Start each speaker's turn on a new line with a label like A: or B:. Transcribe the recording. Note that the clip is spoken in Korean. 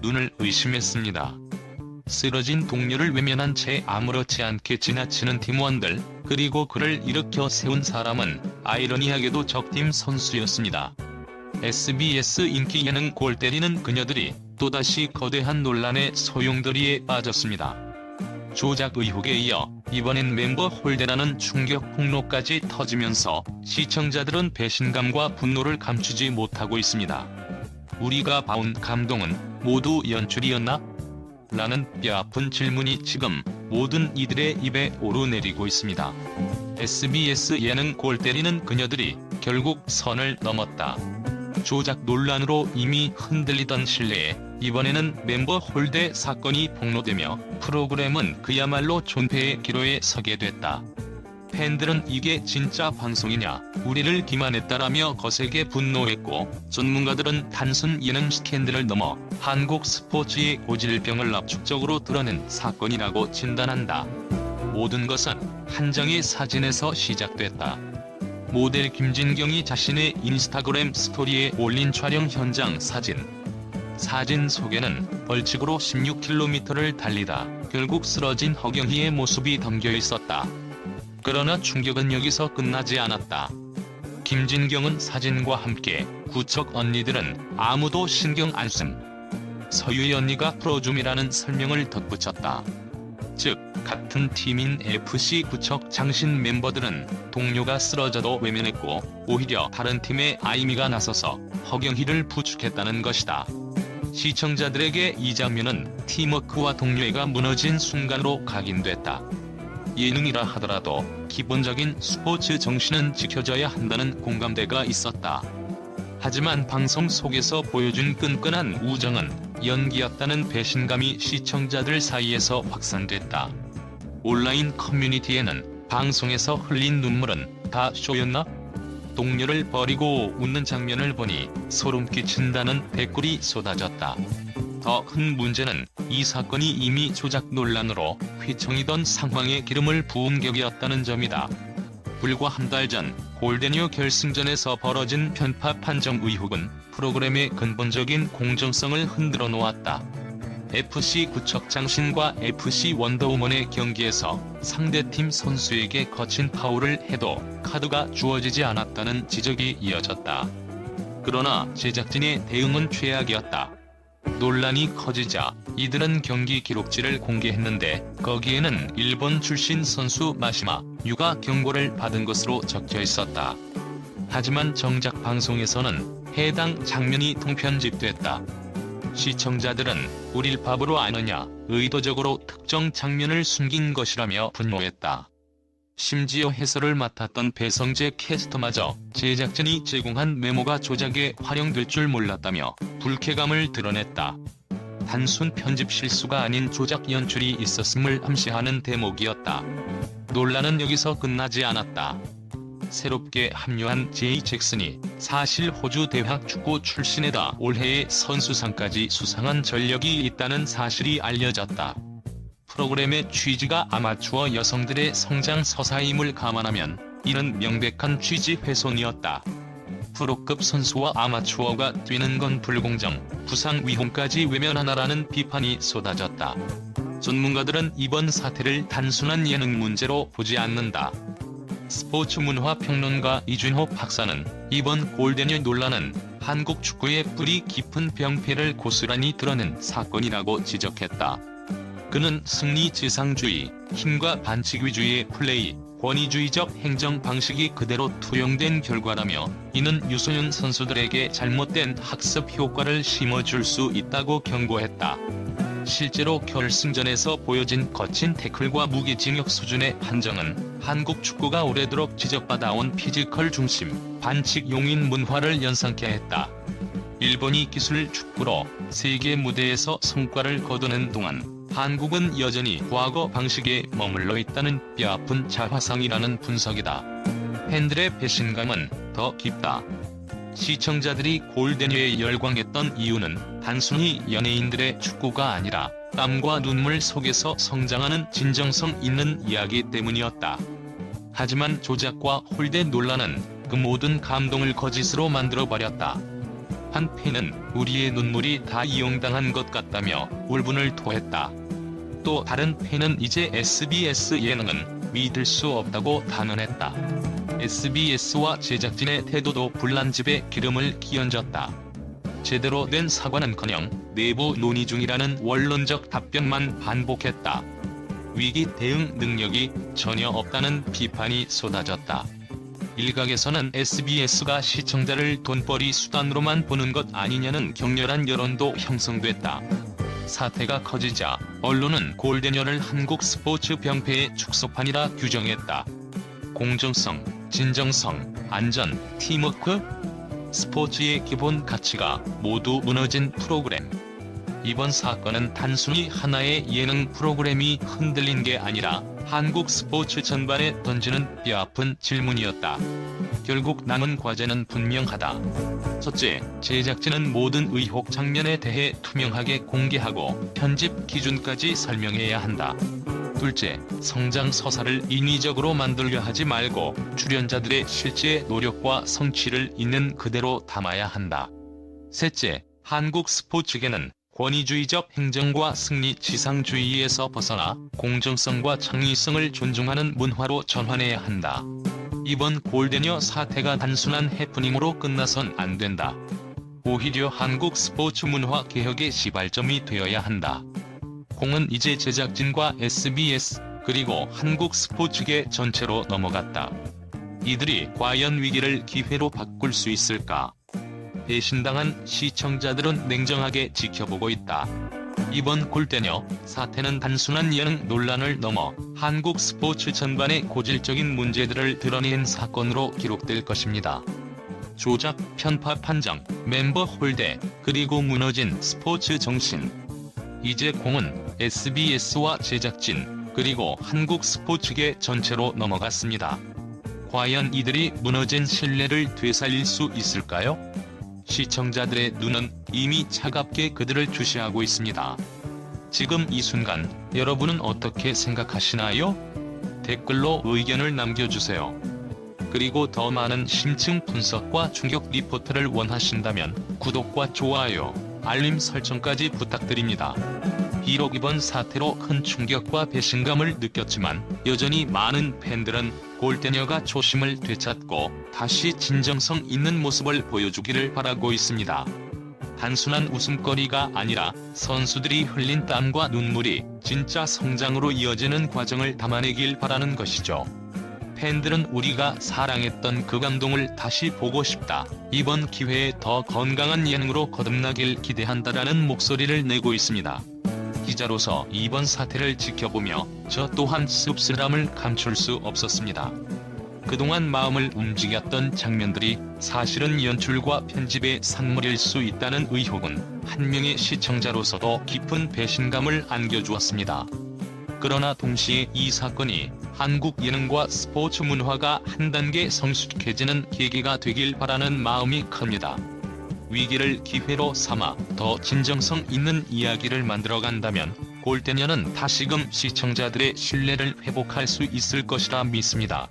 A: 눈을 의심했습니다. 쓰러진 동료를 외면한 채 아무렇지 않게 지나치는 팀원들, 그리고 그를 일으켜 세운 사람은 아이러니하게도 적팀 선수였습니다. SBS 인기 예능 골 때리는 그녀들이 또다시 거대한 논란의 소용돌이에 빠졌습니다. 조작 의혹에 이어 이번엔 멤버 홀대라는 충격 폭로까지 터지면서 시청자들은 배신감과 분노를 감추지 못하고 있습니다. 우리가 봐온 감동은 모두 연출이었나? 라는 뼈아픈 질문이 지금 모든 이들의 입에 오르내리고 있습니다. SBS 예능 골 때리는 그녀들이 결국 선을 넘었다. 조작 논란으로 이미 흔들리던 신뢰에 이번에는 멤버 홀대 사건이 폭로되며 프로그램은 그야말로 존폐의 기로에 서게 됐다. 팬들은 이게 진짜 방송이냐, 우리를 기만했다라며 거세게 분노했고, 전문가들은 단순 예능 스캔들을 넘어 한국 스포츠의 고질병을 압축적으로 드러낸 사건이라고 진단한다. 모든 것은 한 장의 사진에서 시작됐다. 모델 김진경이 자신의 인스타그램 스토리에 올린 촬영 현장 사진. 사진 속에는 벌칙으로 16km를 달리다 결국 쓰러진 허경희의 모습이 담겨 있었다. 그러나 충격은 여기서 끝나지 않았다. 김진경은 사진과 함께 구척 언니들은 아무도 신경 안 씀. 서유의 언니가 프로줌이라는 설명을 덧붙였다. 즉, 같은 팀인 FC 구척 장신 멤버들은 동료가 쓰러져도 외면했고 오히려 다른 팀의 아이미가 나서서 허경희를 부축했다는 것이다. 시청자들에게 이 장면은 팀워크와 동료애가 무너진 순간으로 각인됐다. 예능이라 하더라도 기본적인 스포츠 정신은 지켜져야 한다는 공감대가 있었다. 하지만 방송 속에서 보여준 끈끈한 우정은 연기였다는 배신감이 시청자들 사이에서 확산됐다. 온라인 커뮤니티에는 방송에서 흘린 눈물은 다 쇼였나? 동료를 버리고 웃는 장면을 보니 소름 끼친다는 댓글이 쏟아졌다. 더 큰 문제는 이 사건이 이미 조작 논란으로 휘청이던 상황에 기름을 부은 격이었다는 점이다. 불과 한 달 전 골든유 결승전에서 벌어진 편파 판정 의혹은 프로그램의 근본적인 공정성을 흔들어 놓았다. FC 구척 장신과 FC 원더우먼의 경기에서 상대팀 선수에게 거친 파울을 해도 카드가 주어지지 않았다는 지적이 이어졌다. 그러나 제작진의 대응은 최악이었다. 논란이 커지자 이들은 경기 기록지를 공개했는데 거기에는 일본 출신 선수 마시마 유가 경고를 받은 것으로 적혀 있었다. 하지만 정작 방송에서는 해당 장면이 통편집됐다. 시청자들은 우릴 바보로 아느냐 의도적으로 특정 장면을 숨긴 것이라며 분노했다. 심지어 해설을 맡았던 배성재 캐스터마저 제작진이 제공한 메모가 조작에 활용될 줄 몰랐다며 불쾌감을 드러냈다. 단순 편집 실수가 아닌 조작 연출이 있었음을 암시하는 대목이었다. 논란은 여기서 끝나지 않았다. 새롭게 합류한 제이 잭슨이 사실 호주 대학 축구 출신에다 올해의 선수상까지 수상한 전력이 있다는 사실이 알려졌다. 프로그램의 취지가 아마추어 여성들의 성장 서사임을 감안하면 이는 명백한 취지 훼손이었다. 프로급 선수와 아마추어가 뛰는 건 불공정, 부상 위험까지 외면하나라는 비판이 쏟아졌다. 전문가들은 이번 사태를 단순한 예능 문제로 보지 않는다. 스포츠 문화 평론가 이준호 박사는 이번 골든유 논란은 한국 축구의 뿌리 깊은 병폐를 고스란히 드러낸 사건이라고 지적했다. 그는 승리 지상주의, 힘과 반칙 위주의 플레이, 권위주의적 행정 방식이 그대로 투영된 결과라며 이는 유소년 선수들에게 잘못된 학습 효과를 심어줄 수 있다고 경고했다. 실제로 결승전에서 보여진 거친 태클과 무기징역 수준의 판정은 한국 축구가 오래도록 지적받아온 피지컬 중심, 반칙 용인 문화를 연상케 했다. 일본이 기술 축구로 세계 무대에서 성과를 거두는 동안 한국은 여전히 과거 방식에 머물러 있다는 뼈아픈 자화상이라는 분석이다. 팬들의 배신감은 더 깊다. 시청자들이 골든유에 열광했던 이유는 단순히 연예인들의 축구가 아니라 땀과 눈물 속에서 성장하는 진정성 있는 이야기 때문이었다. 하지만 조작과 홀대 논란은 그 모든 감동을 거짓으로 만들어버렸다. 한 팬은 우리의 눈물이 다 이용당한 것 같다며 울분을 토했다. 또 다른 팬은 이제 SBS 예능은 믿을 수 없다고 단언했다. SBS와 제작진의 태도도 불난집에 기름을 끼얹었다. 제대로 된 사과는커녕 내부 논의 중이라는 원론적 답변만 반복했다. 위기 대응 능력이 전혀 없다는 비판이 쏟아졌다. 일각에서는 SBS가 시청자를 돈벌이 수단으로만 보는 것 아니냐는 격렬한 여론도 형성됐다. 사태가 커지자 언론은 골대녀를 한국 스포츠 병폐의 축소판이라 규정했다. 공정성, 진정성, 안전, 팀워크, 스포츠의 기본 가치가 모두 무너진 프로그램. 이번 사건은 단순히 하나의 예능 프로그램이 흔들린 게 아니라 한국 스포츠 전반에 던지는 뼈아픈 질문이었다. 결국 남은 과제는 분명하다. 첫째, 제작진은 모든 의혹 장면에 대해 투명하게 공개하고 편집 기준까지 설명해야 한다. 둘째, 성장 서사를 인위적으로 만들려 하지 말고 출연자들의 실제 노력과 성취를 있는 그대로 담아야 한다. 셋째, 한국 스포츠계는 권위주의적 행정과 승리 지상주의에서 벗어나 공정성과 창의성을 존중하는 문화로 전환해야 한다. 이번 골대녀 사태가 단순한 해프닝으로 끝나선 안 된다. 오히려 한국 스포츠 문화 개혁의 시발점이 되어야 한다. 공은 이제 제작진과 SBS 그리고 한국 스포츠계 전체로 넘어갔다. 이들이 과연 위기를 기회로 바꿀 수 있을까? 배신당한 시청자들은 냉정하게 지켜보고 있다. 이번 골대녀 사태는 단순한 예능 논란을 넘어 한국 스포츠 전반의 고질적인 문제들을 드러낸 사건으로 기록될 것입니다. 조작, 편파 판정, 멤버 홀대, 그리고 무너진 스포츠 정신. 이제 공은 SBS와 제작진, 그리고 한국 스포츠계 전체로 넘어갔습니다. 과연 이들이 무너진 신뢰를 되살릴 수 있을까요? 시청자들의 눈은 이미 차갑게 그들을 주시하고 있습니다. 지금 이 순간 여러분은 어떻게 생각하시나요? 댓글로 의견을 남겨주세요. 그리고 더 많은 심층 분석과 충격 리포트를 원하신다면 구독과 좋아요, 알림 설정까지 부탁드립니다. 비록 이번 사태로 큰 충격과 배신감을 느꼈지만 여전히 많은 팬들은 골대녀가 초심을 되찾고 다시 진정성 있는 모습을 보여주기를 바라고 있습니다. 단순한 웃음거리가 아니라 선수들이 흘린 땀과 눈물이 진짜 성장으로 이어지는 과정을 담아내길 바라는 것이죠. 팬들은 우리가 사랑했던 그 감동을 다시 보고 싶다. 이번 기회에 더 건강한 예능으로 거듭나길 기대한다라는 목소리를 내고 있습니다. 기자로서 이번 사태를 지켜보며 저 또한 씁쓸함을 감출 수 없었습니다. 그동안 마음을 움직였던 장면들이 사실은 연출과 편집의 산물일 수 있다는 의혹은 한 명의 시청자로서도 깊은 배신감을 안겨주었습니다. 그러나 동시에 이 사건이 한국 예능과 스포츠 문화가 한 단계 성숙해지는 계기가 되길 바라는 마음이 큽니다. 위기를 기회로 삼아 더 진정성 있는 이야기를 만들어 간다면 골대녀는 다시금 시청자들의 신뢰를 회복할 수 있을 것이라 믿습니다.